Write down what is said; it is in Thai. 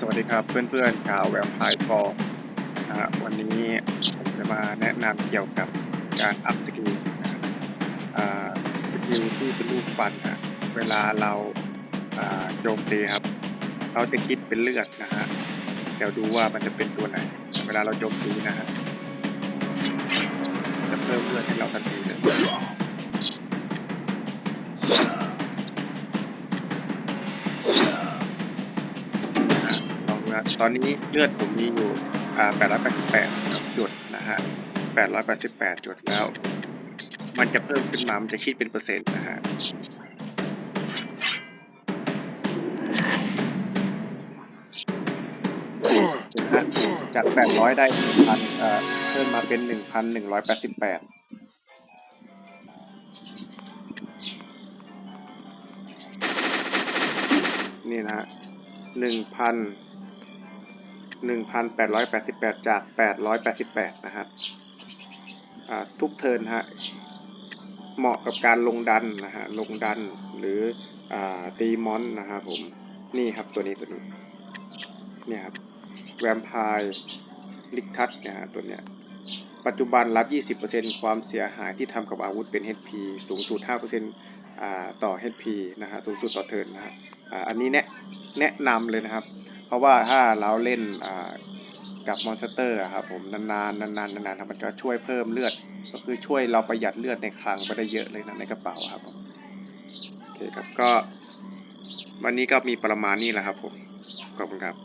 สวัสดีครับเพื่อนๆชาวแวมไพร์ฟอร์ฮะวันนี้ผมจะมาแนะนำเกี่ยวกับการอัพสกิลนะฮะอ่าสกิลที่เป็นรูปฟันฮะเวลาเราอ่าโจมตีครับ เราจะคิดเป็นเลือดนะฮะเดี๋ยวดูว่ามันจะเป็นตัวไหน เวลาเราโจมตีนะฮะจะเพิ่มเลือดให้เราทันที นะตอนนี้เลือดผมมีอยู่อ่า888จุดนะฮะ888จุดแล้ว มันจะเพิ่มขึ้นมา มันจะคิดเป็นเปอร์เซ็นต์นะฮะจาก 800 ได้1,000เอ่อเพิ่มมาเป็น 1,188นี่นะฮะ1,000 1,888 จาก 888 นะครับทุกเทินฮะเหมาะกับการลงดันนะฮะลงดันหรืออตีมอนนะครับผมนี่ครับตัวนี้ตัวนี้เนี่ยครับแวมไพร์ลิกทัชนะฮะตัวเนี้ยปัจจุบันรับ 20%ความเสียหายที่ทำกับอาวุธเป็น HP สูงสุด5%อ่าต่อ HP นะฮะสูงสุดต่อเทินนะฮะอันนี้แนะแนะนำเลยนะครับ เพราะว่าถ้าเราเล่นกับมอนสเตอร์ครับผมนานๆนานๆนานๆมันจะช่วยเพิ่มเลือด ก็คือช่วยเราประหยัดเลือดในคลังไปได้เยอะเลยนะในกระเป๋าครับผมโอเคครับก็วันนี้ก็มีประมาณนี้แหละครับผมขอบคุณครับ